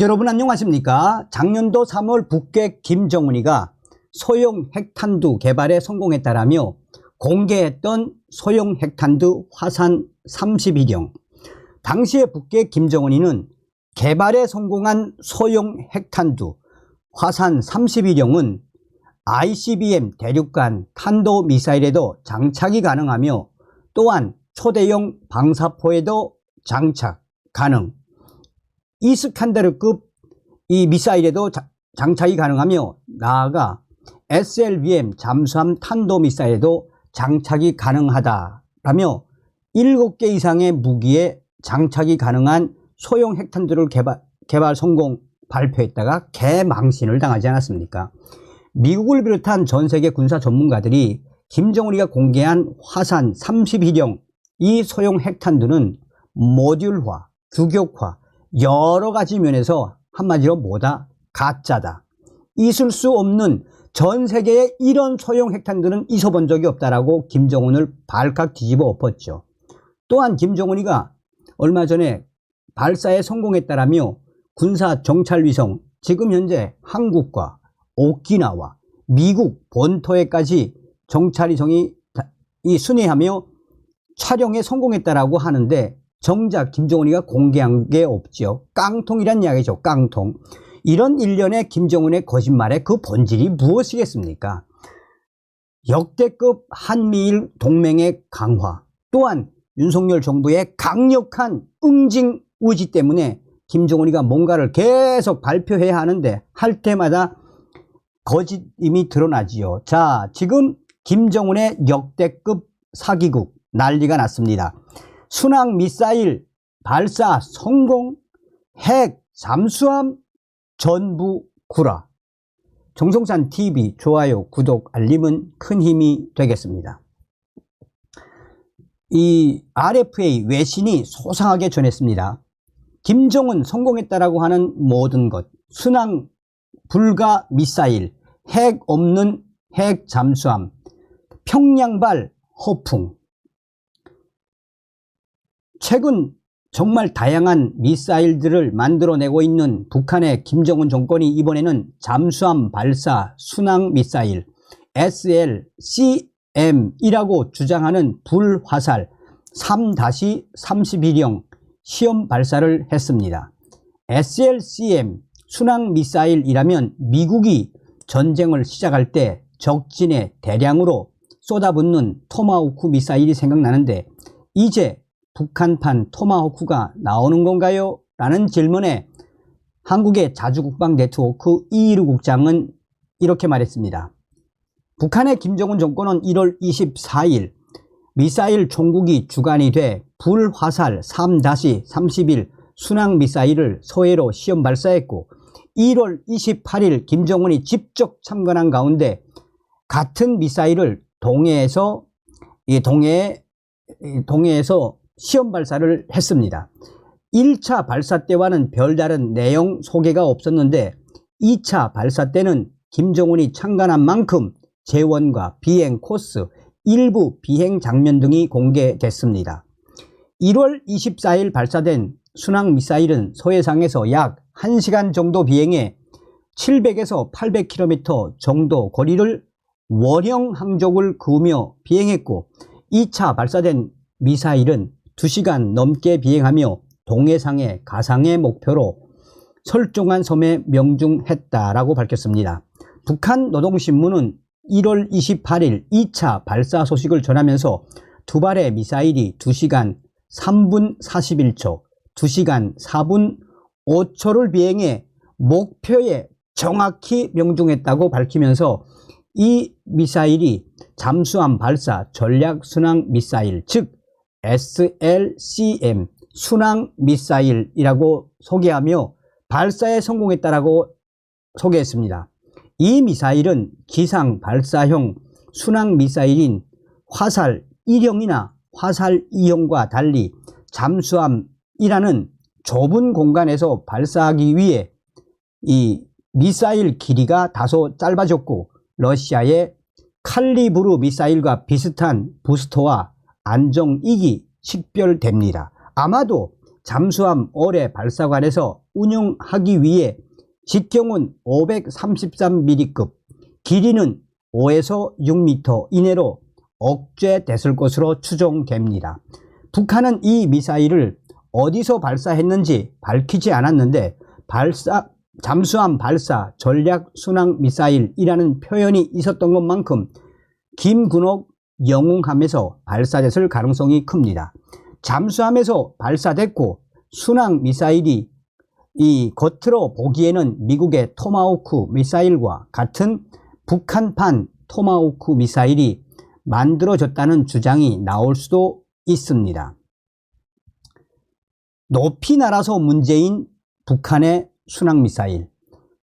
여러분 안녕하십니까? 작년도 3월 북괴 김정은이가 소형 핵탄두 개발에 성공했다라며 공개했던 소형 핵탄두 화산 31형. 당시에 북괴 김정은이는 개발에 성공한 소형 핵탄두 화산 31형은 ICBM 대륙간 탄도 미사일에도 장착이 가능하며 또한 초대형 방사포에도 장착 가능. 이스칸데르급 이 미사일에도 자- 장착이 가능하며 나아가 SLBM 잠수함 탄도 미사일에도 장착이 가능하다라며 7개 이상의 무기에 장착이 가능한 소형 핵탄두를 개발, 개발 성공 발표했다가 개망신을 당하지 않았습니까? 미국을 비롯한 전 세계 군사 전문가들이 김정은이가 공개한 화산 31형 이 소형 핵탄두는 모듈화, 규격화, 여러 가지 면에서 한마디로 뭐다? 가짜다. 있을 수 없는 전 세계에 이런 소형 핵탄두는 있어본 적이 없다라고 김정은을 발칵 뒤집어 엎었죠. 또한 김정은이가 얼마 전에 발사에 성공했다라며 군사 정찰 위성 지금 현재 한국과 오키나와 미국 본토에까지 정찰 위성이 다- 이 순회하며 촬영에 성공했다라고 하는데 정작 김정은이가 공개한 게 없죠. 깡통이란 이야기죠. 깡통. 이런 일련의 김정은의 거짓말의 그 본질이 무엇이겠습니까? 역대급 한미일 동맹의 강화 또한 윤석열 정부의 강력한 응징 의지 때문에 김정은이가 뭔가를 계속 발표해야 하는데 할 때마다 거짓임이 드러나지요. 자, 지금 김정은의 역대급 사기국 난리가 났습니다. 순항 미사일 발사 성공, 핵 잠수함 전부 구라. 정성산 TV 좋아요, 구독, 알림은 큰 힘이 되겠습니다. 이 RFA 외신이 소상하게 전했습니다. 김정은 성공했다라고 하는 모든 것, 순항 불가 미사일, 핵 없는 핵 잠수함, 평양발 허풍. 최근 정말 다양한 미사일들을 만들어내고 있는 북한의 김정은 정권이 이번에는 잠수함 발사 순항 미사일 SLCM이라고 주장하는 불화살 3-31형 시험 발사를 했습니다. SLCM 순항 미사일이라면 미국이 전쟁을 시작할 때 적진에 대량으로 쏟아붓는 토마호크 미사일이 생각나는데 이제 북한판 토마호크가 나오는 건가요? 라는 질문에 한국의 자주국방 네트워크 이일우 국장은 이렇게 말했습니다. 북한의 김정은 정권은 1월 24일 미사일 총국이 주관이 돼 불화살 3-31 순항 미사일을 서해로 시험 발사했고 1월 28일 김정은이 직접 참관한 가운데 같은 미사일을 동해에서 이 동해 이 동해에서 시험 발사를 했습니다. 1차 발사 때와는 별다른 내용 소개가 없었는데 2차 발사 때는 김정은이 참관한 만큼 재원과 비행 코스, 일부 비행 장면 등이 공개됐습니다. 1월 24일 발사된 순항 미사일은 소해상에서 약 1시간 정도 비행해 700에서 800km 정도 거리를 원형 항족을 그으며 비행했고 2차 발사된 미사일은 2시간 넘게 비행하며 동해상의 가상의 목표로 설정한 섬에 명중했다라고 밝혔습니다. 북한 노동신문은 1월 28일 2차 발사 소식을 전하면서 두 발의 미사일이 2시간 3분 41초, 2시간 4분 5초를 비행해 목표에 정확히 명중했다고 밝히면서 이 미사일이 잠수함 발사 전략 순항 미사일, 즉 SLCM 순항 미사일이라고 소개하며 발사에 성공했다라고 소개했습니다. 이 미사일은 기상 발사형 순항 미사일인 화살 1형이나 화살 2형과 달리 잠수함이라는 좁은 공간에서 발사하기 위해 이 미사일 길이가 다소 짧아졌고 러시아의 칼리브르 미사일과 비슷한 부스터와 안정익이 식별됩니다. 아마도 잠수함 어뢰 발사관에서 운영하기 위해 직경은 533mm급, 길이는 5에서 6m 이내로 억제됐을 것으로 추정됩니다. 북한은 이 미사일을 어디서 발사했는지 밝히지 않았는데 발사 잠수함 발사 전략 순항 미사일이라는 표현이 있었던 것만큼 김군옥 영웅함에서 발사됐을 가능성이 큽니다. 잠수함에서 발사됐고 순항 미사일이 이 겉으로 보기에는 미국의 토마호크 미사일과 같은 북한판 토마호크 미사일이 만들어졌다는 주장이 나올 수도 있습니다. 높이 날아서 문제인 북한의 순항 미사일.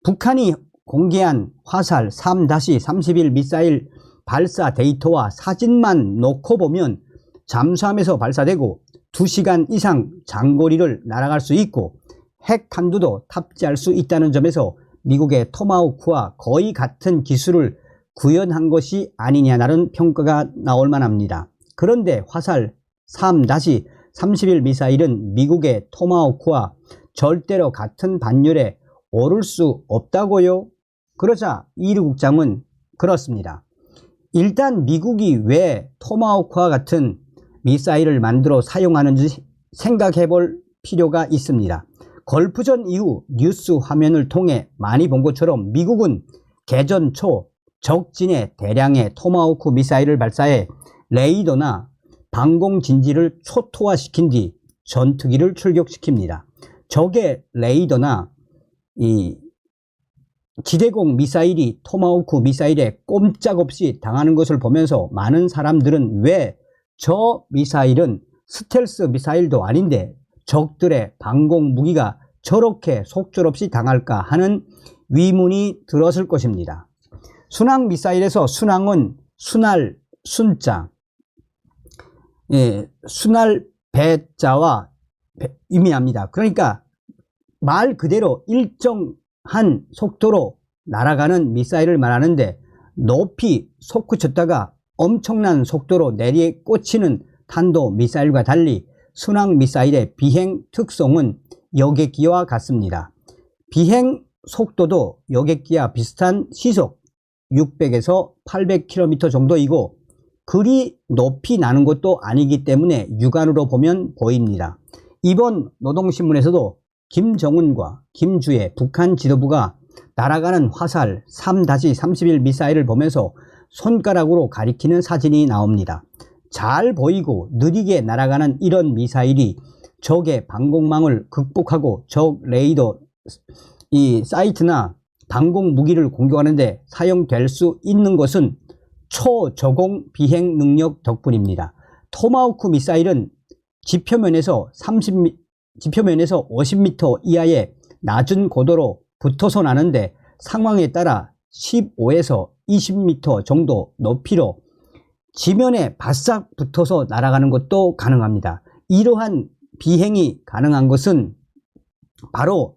북한이 공개한 화살 3-31 미사일 발사 데이터와 사진만 놓고 보면 잠수함에서 발사되고 2시간 이상 장거리를 날아갈 수 있고 핵 탄두도 탑재할 수 있다는 점에서 미국의 토마호크와 거의 같은 기술을 구현한 것이 아니냐라는 평가가 나올 만합니다. 그런데 화살 3-31 미사일은 미국의 토마호크와 절대로 같은 반열에 오를 수 없다고요? 그러자 이르 국장은 그렇습니다. 일단 미국이 왜 토마호크와 같은 미사일을 만들어 사용하는지 생각해 볼 필요가 있습니다. 걸프전 이후 뉴스 화면을 통해 많이 본 것처럼 미국은 개전 초 적진에 대량의 토마호크 미사일을 발사해 레이더나 방공 진지를 초토화시킨 뒤 전투기를 출격시킵니다. 적의 레이더나 이 지대공 미사일이 토마호크 미사일에 꼼짝없이 당하는 것을 보면서 많은 사람들은 왜 저 미사일은 스텔스 미사일도 아닌데 적들의 방공 무기가 저렇게 속절없이 당할까 하는 위문이 들었을 것입니다. 순항 미사일에서 순항은 순할 순자, 예, 순할 배자와 배, 의미합니다. 그러니까 말 그대로 일정 한 속도로 날아가는 미사일을 말하는데 높이 솟구쳤다가 엄청난 속도로 내리에 꽂히는 탄도 미사일과 달리 순항 미사일의 비행 특성은 여객기와 같습니다. 비행 속도도 여객기와 비슷한 시속 600에서 800km 정도이고 그리 높이 나는 것도 아니기 때문에 육안으로 보면 보입니다. 이번 노동신문에서도 김정은과 김주의 북한 지도부가 날아가는 화살 3-31 미사일을 보면서 손가락으로 가리키는 사진이 나옵니다. 잘 보이고 느리게 날아가는 이런 미사일이 적의 방공망을 극복하고 적 레이더 이 사이트나 방공 무기를 공격하는데 사용될 수 있는 것은 초저공 비행 능력 덕분입니다. 토마호크 미사일은 지표면에서 30 지표면에서 50m 이하의 낮은 고도로 붙어서 나는데 상황에 따라 15에서 20m 정도 높이로 지면에 바싹 붙어서 날아가는 것도 가능합니다. 이러한 비행이 가능한 것은 바로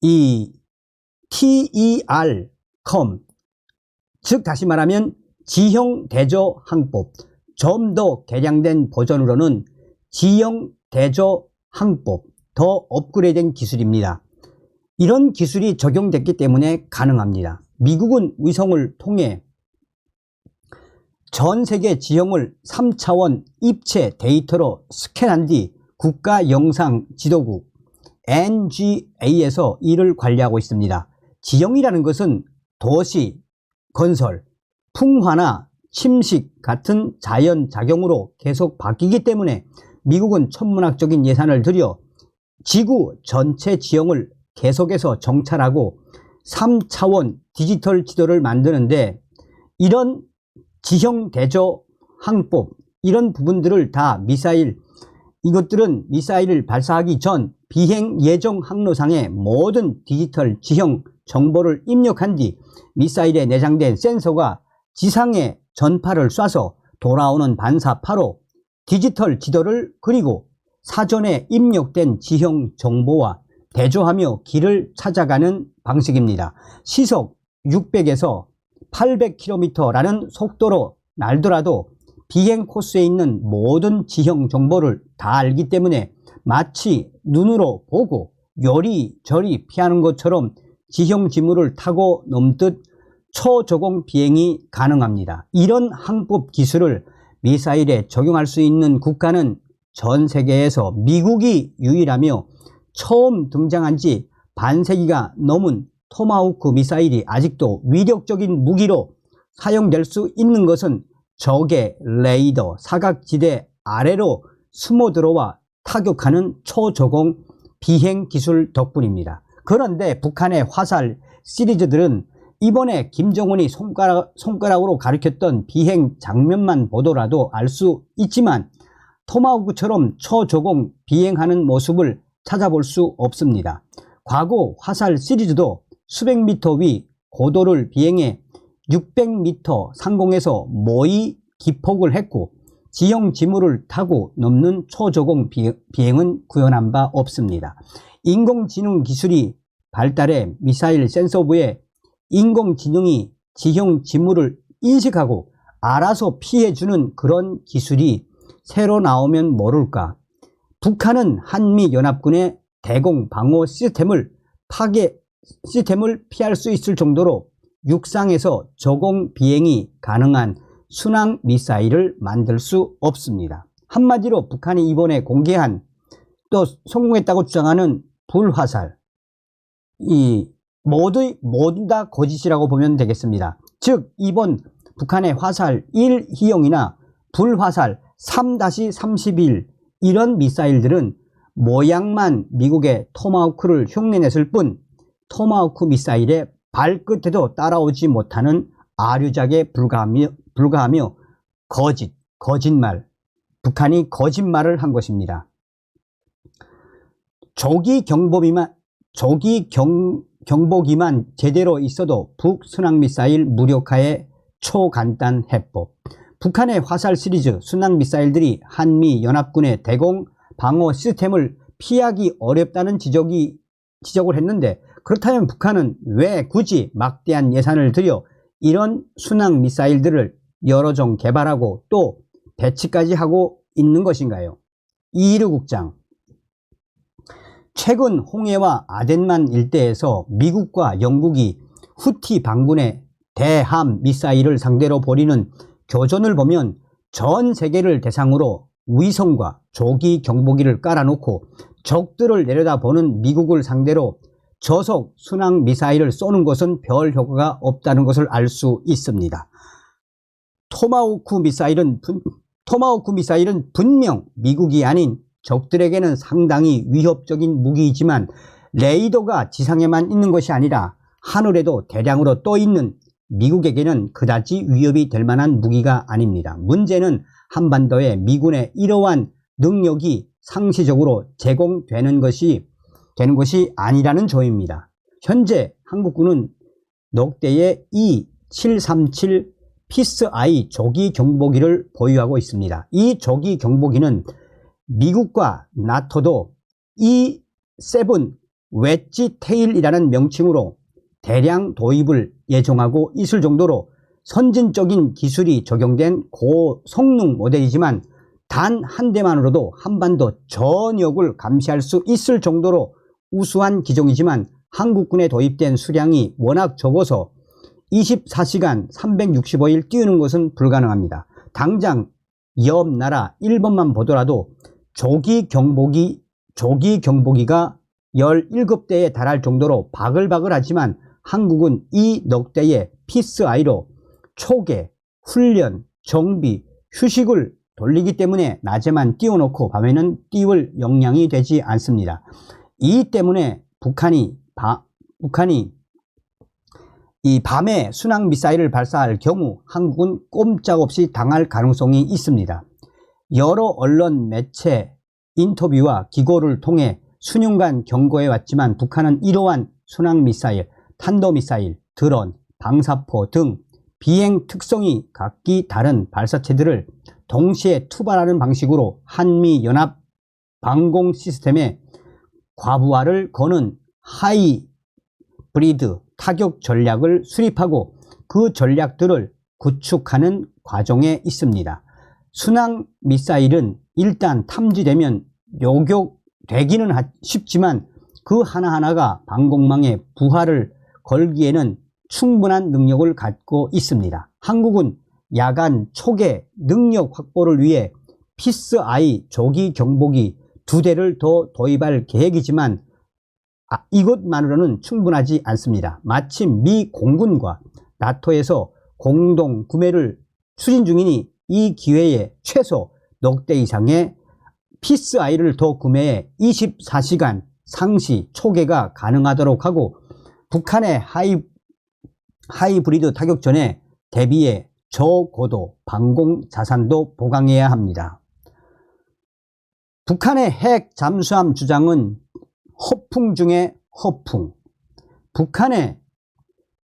이 TER-COM 즉 다시 말하면 지형 대저 항법 좀 더 개량된 버전으로는 지형 대저 항법 더 업그레이드된 기술입니다. 이런 기술이 적용됐기 때문에 가능합니다. 미국은 위성을 통해 전 세계 지형을 3차원 입체 데이터로 스캔한 뒤 국가 영상 지도국 NGA에서 이를 관리하고 있습니다. 지형이라는 것은 도시, 건설, 풍화나 침식 같은 자연 작용으로 계속 바뀌기 때문에 미국은 천문학적인 예산을 들여 지구 전체 지형을 계속해서 정찰하고 3차원 디지털 지도를 만드는데 이런 지형 대저 항법 이런 부분들을 다 미사일 이것들은 미사일을 발사하기 전 비행 예정 항로상의 모든 디지털 지형 정보를 입력한 뒤 미사일에 내장된 센서가 지상에 전파를 쏴서 돌아오는 반사파로 디지털 지도를 그리고 사전에 입력된 지형 정보와 대조하며 길을 찾아가는 방식입니다. 시속 600에서 800km라는 속도로 날더라도 비행 코스에 있는 모든 지형 정보를 다 알기 때문에 마치 눈으로 보고 요리저리 피하는 것처럼 지형 지물을 타고 넘듯 초저공 비행이 가능합니다. 이런 항법 기술을 미사일에 적용할 수 있는 국가는 전 세계에서 미국이 유일하며 처음 등장한 지 반세기가 넘은 토마호크 미사일이 아직도 위력적인 무기로 사용될 수 있는 것은 적의 레이더 사각지대 아래로 숨어 들어와 타격하는 초저공 비행 기술 덕분입니다. 그런데 북한의 화살 시리즈들은 이번에 김정은이 손가락, 손가락으로 가리켰던 비행 장면만 보더라도 알 수 있지만 토마호크처럼 초저공 비행하는 모습을 찾아볼 수 없습니다. 과거 화살 시리즈도 수백 미터 위 고도를 비행해 600m 상공에서 모의 기폭을 했고 지형 지물을 타고 넘는 초저공 비행은 구현한 바 없습니다. 인공지능 기술이 발달해 미사일 센서부에 인공지능이 지형 지물을 인식하고 알아서 피해주는 그런 기술이 새로 나오면 모를까. 북한은 한미연합군의 대공 방어 시스템을 파괴, 시스템을 피할 수 있을 정도로 육상에서 저공 비행이 가능한 순항 미사일을 만들 수 없습니다. 한마디로 북한이 이번에 공개한 또 성공했다고 주장하는 불화살 이 모두 모두 다 거짓이라고 보면 되겠습니다. 즉 이번 북한의 화살 1희형이나 불화살 3-31 이런 미사일들은 모양만 미국의 토마호크를 흉내냈을 뿐 토마호크 미사일의 발끝에도 따라오지 못하는 아류작에 불과하며, 불과하며 거짓, 거짓말, 북한이 거짓말을 한 것입니다. 조기 경보비만, 조기 경, 경보기만 제대로 있어도 북순항미사일 무력화의 초간단 해법. 북한의 화살 시리즈 순항 미사일들이 한미 연합군의 대공 방어 시스템을 피하기 어렵다는 지적이, 지적을 했는데 그렇다면 북한은 왜 굳이 막대한 예산을 들여 이런 순항 미사일들을 여러 종 개발하고 또 배치까지 하고 있는 것인가요? 이르 국장 최근 홍해와 아덴만 일대에서 미국과 영국이 후티 반군의 대함 미사일을 상대로 벌이는 교전을 보면 전 세계를 대상으로 위성과 조기 경보기를 깔아놓고 적들을 내려다보는 미국을 상대로 저속 순항 미사일을 쏘는 것은 별 효과가 없다는 것을 알 수 있습니다. 토마호크 미사일은 분, 토마호크 미사일은 분명 미국이 아닌 적들에게는 상당히 위협적인 무기이지만 레이더가 지상에만 있는 것이 아니라 하늘에도 대량으로 떠 있는 미국에게는 그다지 위협이 될 만한 무기가 아닙니다. 문제는 한반도에 미군의 이러한 능력이 상시적으로 제공되는 것이 되는 것이 아니라는 점입니다. 현재 한국군은 넉대의 E737 피스-I 조기 경보기를 보유하고 있습니다. 이 조기 경보기는 미국과 나토도 E7 웨지 테일이라는 명칭으로 대량 도입을 예정하고 있을 정도로 선진적인 기술이 적용된 고성능 모델이지만 단 한 대만으로도 한반도 전역을 감시할 수 있을 정도로 우수한 기종이지만 한국군에 도입된 수량이 워낙 적어서 24시간 365일 띄우는 것은 불가능합니다. 당장 옆 나라 일본만 보더라도 조기 경보기, 조기 경보기가 17대에 달할 정도로 바글바글하지만 한국은 이 넉 대의 피스아이로 초계, 훈련, 정비, 휴식을 돌리기 때문에 낮에만 띄워놓고 밤에는 띄울 역량이 되지 않습니다. 이 때문에 북한이 바, 북한이 이 밤에 순항 미사일을 발사할 경우 한국은 꼼짝없이 당할 가능성이 있습니다. 여러 언론 매체 인터뷰와 기고를 통해 수년간 경고해 왔지만 북한은 이러한 순항 미사일, 탄도 미사일, 드론, 방사포 등 비행 특성이 각기 다른 발사체들을 동시에 투발하는 방식으로 한미 연합 방공 시스템에 과부하를 거는 하이 브리드 타격 전략을 수립하고 그 전략들을 구축하는 과정에 있습니다. 순항 미사일은 일단 탐지되면 요격 되기는 하- 쉽지만 그 하나하나가 방공망에 부하를 걸기에는 충분한 능력을 갖고 있습니다. 한국은 야간 초계 능력 확보를 위해 피스 아이 조기 경보기 두 대를 더 도입할 계획이지만 아, 이것만으로는 충분하지 않습니다. 마침 미 공군과 나토에서 공동 구매를 추진 중이니 이 기회에 최소 넉 대 이상의 피스 아이를 더 구매해 24시간 상시 초계가 가능하도록 하고 북한의 하이, 하이브리드 타격 전에 대비해 저고도 방공 자산도 보강해야 합니다. 북한의 핵 잠수함 주장은 허풍 중에 허풍. 북한의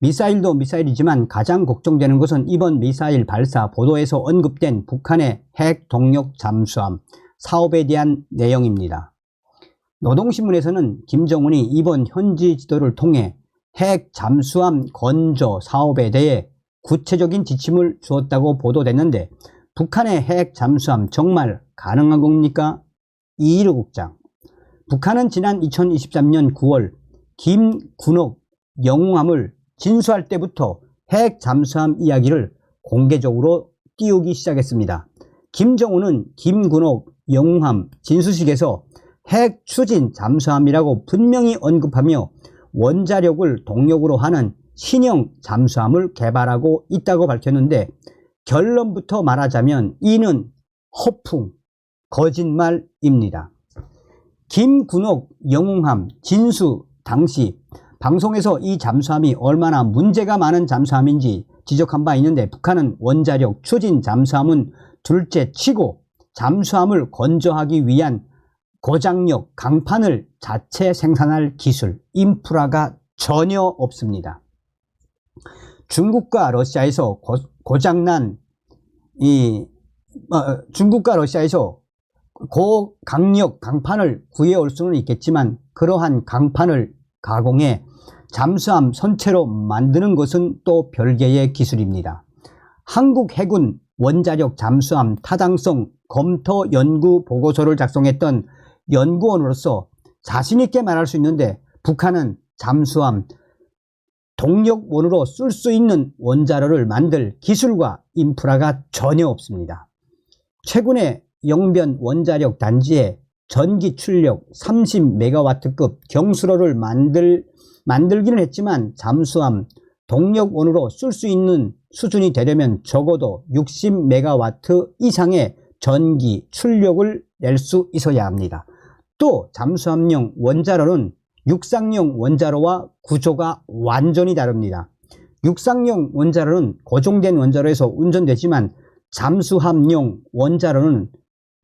미사일도 미사일이지만 가장 걱정되는 것은 이번 미사일 발사 보도에서 언급된 북한의 핵 동력 잠수함 사업에 대한 내용입니다. 노동신문에서는 김정은이 이번 현지 지도를 통해 핵 잠수함 건조 사업에 대해 구체적인 지침을 주었다고 보도됐는데 북한의 핵 잠수함 정말 가능한 겁니까? 이일우 국장. 북한은 지난 2023년 9월 김군옥 영웅함을 진수할 때부터 핵 잠수함 이야기를 공개적으로 띄우기 시작했습니다. 김정은은 김군옥 영웅함 진수식에서 핵 추진 잠수함이라고 분명히 언급하며 원자력을 동력으로 하는 신형 잠수함을 개발하고 있다고 밝혔는데 결론부터 말하자면 이는 허풍, 거짓말입니다. 김군옥 영웅함 진수 당시 방송에서 이 잠수함이 얼마나 문제가 많은 잠수함인지 지적한 바 있는데 북한은 원자력 추진 잠수함은 둘째 치고 잠수함을 건조하기 위한 고장력 강판을 자체 생산할 기술 인프라가 전혀 없습니다. 중국과 러시아에서 고, 장난 이 어, 중국과 러시아에서 고강력 강판을 구해올 수는 있겠지만 그러한 강판을 가공해 잠수함 선체로 만드는 것은 또 별개의 기술입니다. 한국 해군 원자력 잠수함 타당성 검토 연구 보고서를 작성했던 연구원으로서 자신있게 말할 수 있는데 북한은 잠수함 동력원으로 쓸 수 있는 원자로를 만들 기술과 인프라가 전혀 없습니다. 최근에 영변 원자력 단지에 전기 출력 30메가와트급 경수로를 만들, 만들기는 했지만 잠수함 동력원으로 쓸 수 있는 수준이 되려면 적어도 60메가와트 이상의 전기 출력을 낼 수 있어야 합니다. 또 잠수함용 원자로는 육상용 원자로와 구조가 완전히 다릅니다. 육상용 원자로는 고정된 원자로에서 운전되지만 잠수함용 원자로는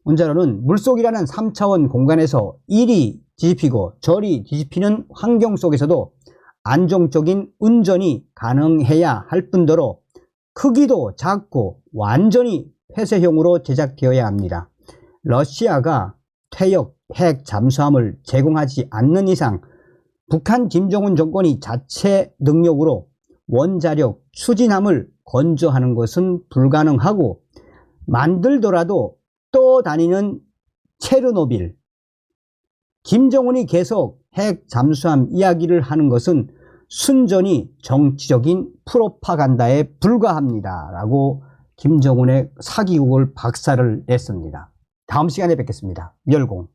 원자로는 물속이라는 3차원 공간에서 이리 뒤집히고 저리 뒤집히는 환경 속에서도 안정적인 운전이 가능해야 할 뿐더러 크기도 작고 완전히 폐쇄형으로 제작되어야 합니다. 러시아가 퇴역 핵 잠수함을 제공하지 않는 이상 북한 김정은 정권이 자체 능력으로 원자력 추진함을 건조하는 것은 불가능하고 만들더라도 또 다니는 체르노빌 김정은이 계속 핵 잠수함 이야기를 하는 것은 순전히 정치적인 프로파간다에 불과합니다. 라고 김정은의 사기국을 박살을 냈습니다. 다음 시간에 뵙겠습니다. 멸공.